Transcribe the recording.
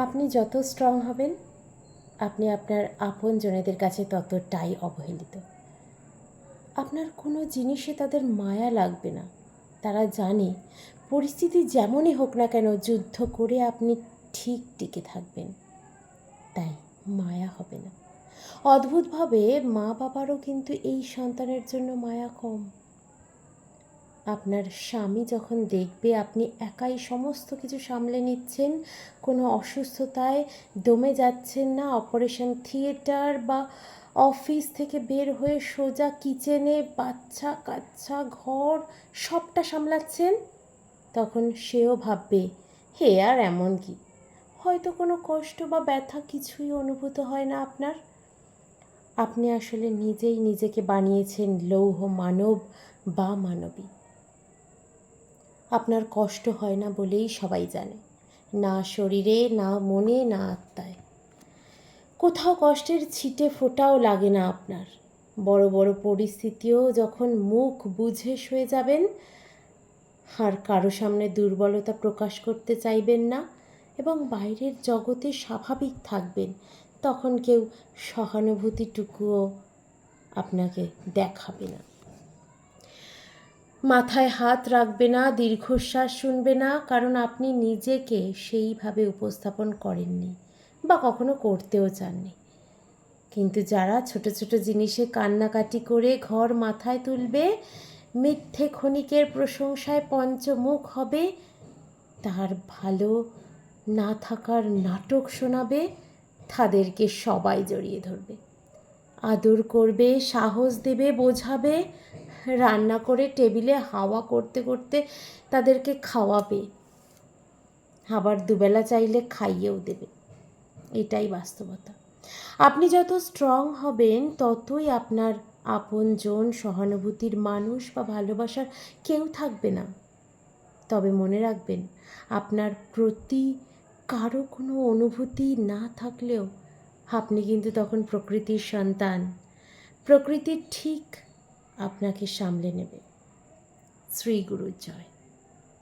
আপনি যত স্ট্রং হবেন, আপনি আপনার আপন জনেদের কাছে ততটাই অবহেলিত। আপনার কোনো জিনিসে তাদের মায়া লাগবে না। তারা জানে, পরিস্থিতি যেমনই হোক না কেন, যুদ্ধ করে আপনি ঠিক টিকে থাকবেন। তাই মায়া হবে না। অদ্ভুতভাবে মা বাবারও কিন্তু এই সন্তানের জন্য মায়া কম। আপনার স্বামী যখন দেখবে আপনি একাই সমস্ত কিছু সামলে নিচ্ছেন, কোনো অসুস্থতায় দমে যাচ্ছেন না, অপারেশন থিয়েটার বা অফিস থেকে বের হয়ে সোজা কিচেনে বাচ্চা, কাচ্চা, ঘর সবটা সামলাচ্ছেন, তখন সেও ভাববে, হে, আর এমন কি? হয়তো কোনো কষ্ট বা ব্যথা কিছুই অনুভূত হয় না আপনার। আপনি আসলে নিজেই নিজেকে বানিয়েছেন লৌহ মানব বা মানবী। আপনার কষ্ট হয় না বলেই সবাই জানে। না শরীরে, না মনে, না আত্মায়। কোথাও কষ্টের ছিটে ফোটাও লাগে না আপনার। বড় বড় পরিস্থিতিও যখন মুখ বুঝে শুয়ে যাবেন, আর কারও সামনে দুর্বলতা প্রকাশ করতে চাইবেন না এবং বাইরের জগতে স্বাভাবিক থাকবেন, তখন কেউ সহানুভূতিটুকুও আপনাকে দেখাবে না। মাথায় হাত রাখবে না, দীর্ঘশ্বাস শুনবে না, কারণ আপনি নিজেকে সেইভাবে উপস্থাপন করেননি বা কখনো করতেও চাননি। কিন্তু যারা ছোট ছোট জিনিসে কান্নাকাটি করে ঘর মাথায় তুলবে, মিথ্যে ক্ষণিকের প্রশংসায় পঞ্চমুখ হবে তার ভালো না থাকার নাটক শোনাবে, তাদেরকে সবাই জড়িয়ে ধরবে। আদর করবে, সাহস দেবে, বোঝাবে রান্না করে টেবিলে হাওয়া করতে করতে তাদেরকে খাওয়াবে। আবার দুবেলা চাইলে খাইয়েও দেবে। এটাই বাস্তবতা। আপনি যত স্ট্রং হবেন, ততই আপনার আপনজন, সহানুভূতির মানুষ বা ভালোবাসার কেউ থাকবে না। তবে মনে রাখবেন, আপনার প্রতি কারও কোনো অনুভূতি না থাকলেও আপনি কিন্তু তখন প্রকৃতির সন্তান। প্রকৃতির ঠিক আপনাকে সামলে নেবে। শ্রী গুরুর জয়।